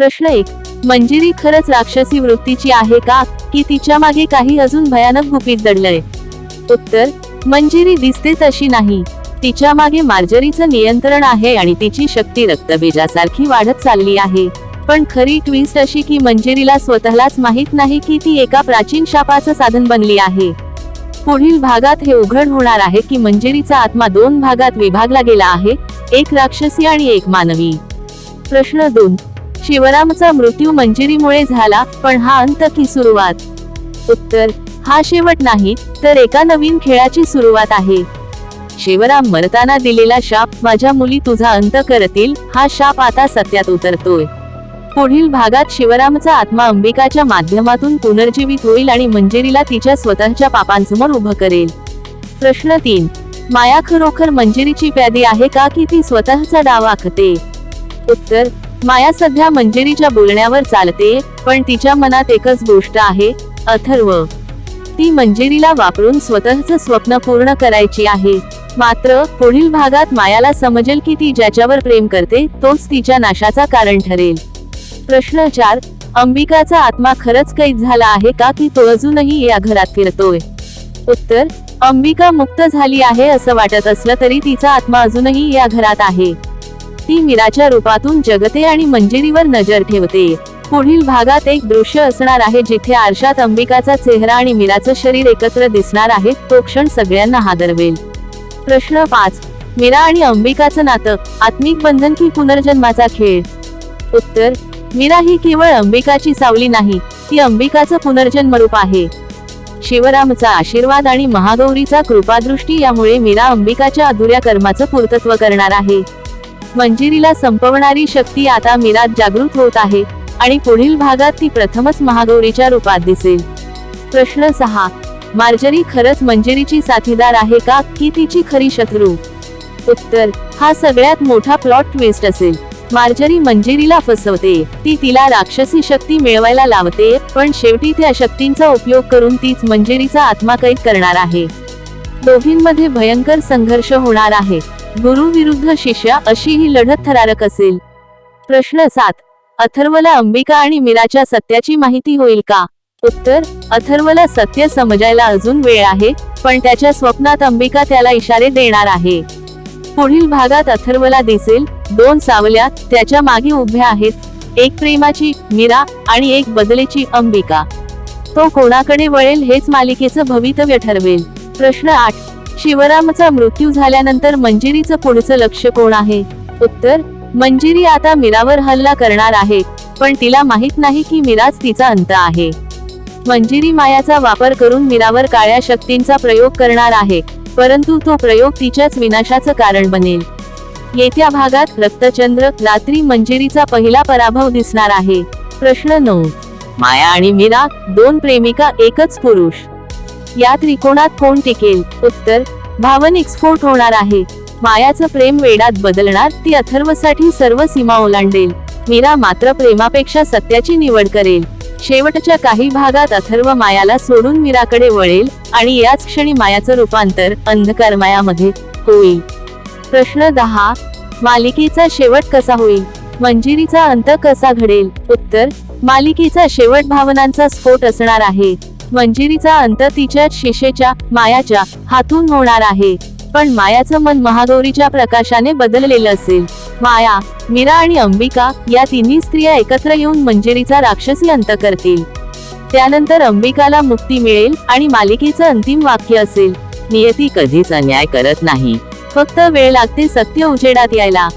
प्रश्न एक. मंजिरी खरंच राक्षसी वृत्तीची आहे का की तिच्यामागे काही अजून भयानक गुपित दडलंय? उत्तर मंजिरी दिसते तशी नाही. तिच्यामागे मार्जरीचं नियंत्रण आहे आणि तिची शक्ती रक्तबीजासारखी वाढत चालली आहे. पण खरी ट्विस्ट अशी की मंजिरीला स्वतःलाच माहीत नाही की ती एका प्राचीन शापाचं साधन बनली आहे. पुढील भागात हे उघड होणार आहे की मंजिरीचा आत्मा दोन भागात विभागला गेला आहे एक राक्षसी आणि एक मानवी. प्रश्न दोन. शिवरामचा मृत्यू मंजिरीमुळे झाला पण हा अंत की सुरुवात? उत्तर हा शेवट नाही तर एका नवीन खेळाची सुरुवात आहे. शिवराम मरताना दिलेला शाप माझ्या मुली तुझा अंत करतील हा शाप आता सत्यात उतरतोय. पुढील भागात शिवरामचा आत्मा अंबिकाच्या माध्यमातून पुनर्जीवित होईल आणि मंजिरीला तिच्या स्वतःच्या पापांसमोर उभं करेल. प्रश्न तीन माया खरोखर मंजिरीची प्यादी आहे का की ती स्वतःचा डाव आखते उत्तर माया सध्या मंजिरीच्या बोलण्यावर चालते पण तिच्या मनात एकच गोष्ट आहे अथर्व. ती मंजिरीला वापरून स्वतःच स्वप्न पूर्ण करायची आहे. मात्र पुढील भागात मायाला समजेल की ती ज्याच्यावर प्रेम करते तोच तिच्या नाशाचा कारण ठरेल. प्रश्न चार अंबिकाचा आत्मा खरंच कैद झाला आहे का की तो अजूनही या घरात फिरतोय? उत्तर अंबिका मुक्त झाली आहे असं वाटत असलं तरी तिचा आत्मा अजूनही या घरात आहे. ती मीराच्या रूपातून जगते आणि मंजिरीवर नजर ठेवते. पुढील भागात एक दृश्य असणार आहे जिथे आरशात अंबिकाचा चेहरा आणि मीराचं शरीर एकत्र दिसणार आहे तो क्षण सगळ्यांना हादरवेल. प्रश्न पाच. मीरा आणि अंबिकाचं नातं आत्मिक बंधन की पुनर्जन्माचा खेळ? उत्तर. मीरा ही केवळ अंबिकाची सावली नाही ती अंबिकाचं पुनर्जन्म रूप आहे. शिवरामचा आशीर्वाद आणि महागौरीचा कृपादृष्टी यामुळे मीरा अंबिकाच्या अधुऱ्या कर्माचं पूर्तत्व करणार आहे. मंजिरीला संपवणारी शक्ती आता मीरात जागृत होत आहे आणि पुढील भागात ती प्रथमच महागौरीच्या रूपात दिसेल. प्रश्न सहा. मार्जरी खरंच मंजिरीची साथीदार आहे का? की तिची खरी शत्रू? उत्तर. हा सगळ्यात मोठा प्लॉट ट्विस्ट असेल. मार्जरी मंजिरीला फसवते. ती तिला राक्षसी शक्ती मिळवायला लावते पण शेवटी त्या शक्तींचा उपयोग करून तीच मंजिरीचा आत्मा कैद करणार आहे. दोघींमध्ये भयंकर संघर्ष होणार आहे. गुरु विरुद्ध शिष्य अशी ही लढत थरारक असेल. प्रश्न सात. अथर्वला अंबिका आणि मीराच्या सत्याची माहिती होईल का? उत्तर अथर्वला सत्य समजायला अजून वेळ आहे पण त्याच्या स्वप्नात अंबिका त्याला इशारे देणार आहे. पुढील भागात अथर्वला दिसेल दोन सावल्या त्याच्यामागे उभ्या आहेत एक प्रेमाची मीरा आणि एक बदलेची अंबिका. तो कोणाकडे वळेल हेच मालिकेचं भवितव्य ठरवेल. प्रश्न आठ. शिवरामचा मृत्यू झाल्यानंतर मंजिरीचं पुढचं लक्ष कोण आहे? उत्तर मंजिरी आता मीरावर हल्ला करणार आहे पण तिला माहीत नाही की मीराच तिचा अंत आहे. मंजिरी मायाचा वापर करून मीरावर काळ्या शक्तींचा प्रयोग करणार आहे परंतु तो प्रयोग तिच्याच विनाशाचं कारण बनेल. येत्या भागात रक्तचंद्र रात्री मंजिरीचा पहिला पराभव दिसणार आहे. प्रश्न नऊ. माया आणि मीरा दोन प्रेमिका एकच पुरुष. या त्रिकोणात कोण टिकेल? उत्तर भावनिक स्फोट होणार आहे. मायाचं प्रेम वेडात बदलणार ती अथर्वसाठी सर्व सीमा ओलांडेल. मीरा मात्र प्रेमापेक्षा सत्याची निवड करेल. शेवटच्या काही भागात अथर्व मायाला सोडून मीराकडे वळेल आणि याच क्षणी मायाचं रूपांतर अंधकार मायामध्ये होईल. प्रश्न दहा मालिकेचा शेवट कसा होईल? मंजिरीचा अंत कसा घडेल? उत्तर मालिकेचा शेवट भावनांचा स्फोट असणार आहे. मंजिरीचा अंत तिच्या शिशेच्या मायाच्या हातून होणार आहे. पण मायाचं मन महागौरीच्या प्रकाशाने बदललेलं असेल. माया मीरा आणि अंबिका या तिन्ही स्त्रिया एकत्र येऊन मंजिरीचा राक्षसी अंत करतील. त्यानंतर अंबिकाला मुक्ती मिळेल आणि मालिकेचं अंतिम वाक्य असेल. नियती कधीच अन्याय करत नाही. फक्त वेळ लागते सत्य उजेडात यायला.